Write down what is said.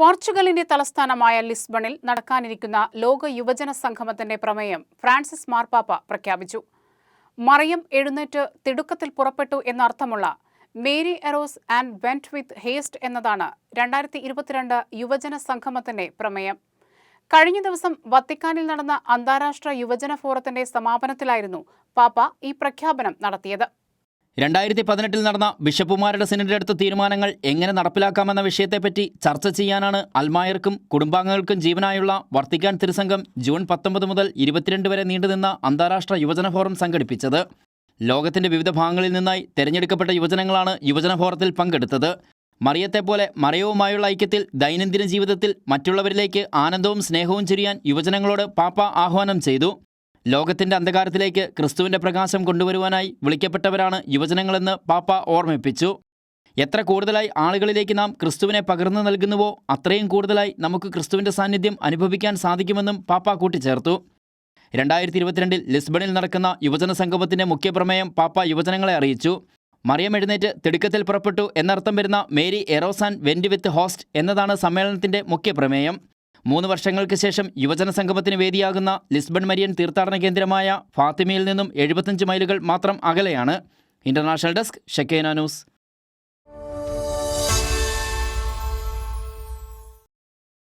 പോർച്ചുഗലിന്റെ തലസ്ഥാനമായ ലിസ്ബണിൽ നടക്കാനിരിക്കുന്ന ലോക യുവജന സംഗമത്തിന്റെ പ്രമേയം ഫ്രാൻസിസ് മാർപ്പാപ്പ പ്രഖ്യാപിച്ചു. മറിയം എഴുന്നേറ്റ് തിടുക്കത്തിൽ പുറപ്പെട്ടു എന്നർത്ഥമുള്ള Mary arose and went with haste എന്നതാണ് രണ്ടായിരത്തി ഇരുപത്തിരണ്ട് യുവജന സംഗമത്തിന്റെ പ്രമേയം. കഴിഞ്ഞ ദിവസം വത്തിക്കാനിൽ നടന്ന അന്താരാഷ്ട്ര യുവജന ഫോറത്തിന്റെ സമാപനത്തിലായിരുന്നു പാപ്പ ഈ പ്രഖ്യാപനം നടത്തിയത്. രണ്ടായിരത്തി പതിനെട്ടിൽ നടന്ന ബിഷപ്പുമാരുടെ അടുത്ത തീരുമാനങ്ങൾ എങ്ങനെ നടപ്പിലാക്കാമെന്ന വിഷയത്തെപ്പറ്റി ചർച്ച ചെയ്യാനാണ് അൽമായർക്കും കുടുംബാംഗങ്ങൾക്കും ജീവനായുള്ള വർത്തിക്കാൻ തിരുസംഘം ജൂൺ പത്തൊമ്പത് മുതൽ ഇരുപത്തിരണ്ട് വരെ നീണ്ടുനിന്ന അന്താരാഷ്ട്ര യുവജന ഫോറം സംഘടിപ്പിച്ചത്. ലോകത്തിന്റെ വിവിധ ഭാഗങ്ങളിൽ നിന്നായി തെരഞ്ഞെടുക്കപ്പെട്ട യുവജനങ്ങളാണ് യുവജന ഫോറത്തിൽ പങ്കെടുത്തത്. മറിയത്തെപ്പോലെ മറിയവുമായുള്ള ഐക്യത്തിൽ ദൈനംദിന ജീവിതത്തിൽ മറ്റുള്ളവരിലേക്ക് ആനന്ദവും സ്നേഹവും ചൊരിയാൻ യുവജനങ്ങളോട് പാപ്പ ആഹ്വാനം ചെയ്തു. ലോകത്തിന്റെ അന്ധകാരത്തിലേക്ക് ക്രിസ്തുവിന്റെ പ്രകാശം കൊണ്ടുവരുവാനായി വിളിക്കപ്പെട്ടവരാണ് യുവജനങ്ങളെന്ന് പാപ്പ ഓർമ്മിപ്പിച്ചു. എത്ര കൂടുതലായി ആളുകളിലേക്ക് നാം ക്രിസ്തുവിനെ പകർന്നു നൽകുന്നുവോ അത്രയും കൂടുതലായി നമുക്ക് ക്രിസ്തുവിന്റെ സാന്നിധ്യം അനുഭവിക്കാൻ സാധിക്കുമെന്നും പാപ്പ കൂട്ടിച്ചേർത്തു. രണ്ടായിരത്തി ഇരുപത്തിരണ്ടിൽ ലിസ്ബണിൽ നടക്കുന്ന യുവജന സംഗമത്തിന്റെ മുഖ്യപ്രമേയം പാപ്പ യുവജനങ്ങളെ അറിയിച്ചു. മറിയം എഴുന്നേറ്റ് തിടുക്കത്തിൽ പുറപ്പെട്ടു എന്നർത്ഥം വരുന്ന Mary arose and went with haste എന്നതാണ് സമ്മേളനത്തിന്റെ മുഖ്യപ്രമേയം. മൂന്ന് വർഷങ്ങൾക്ക് ശേഷം യുവജന സംഗമത്തിന് വേദിയാകുന്ന ലിസ്ബൺ മരിയൻ തീർത്ഥാടന കേന്ദ്രമായ ഫാത്തിമയിൽ നിന്നും എഴുപത്തഞ്ച് മൈലുകൾ മാത്രം അകലെയാണ്. International desk Shekinah news.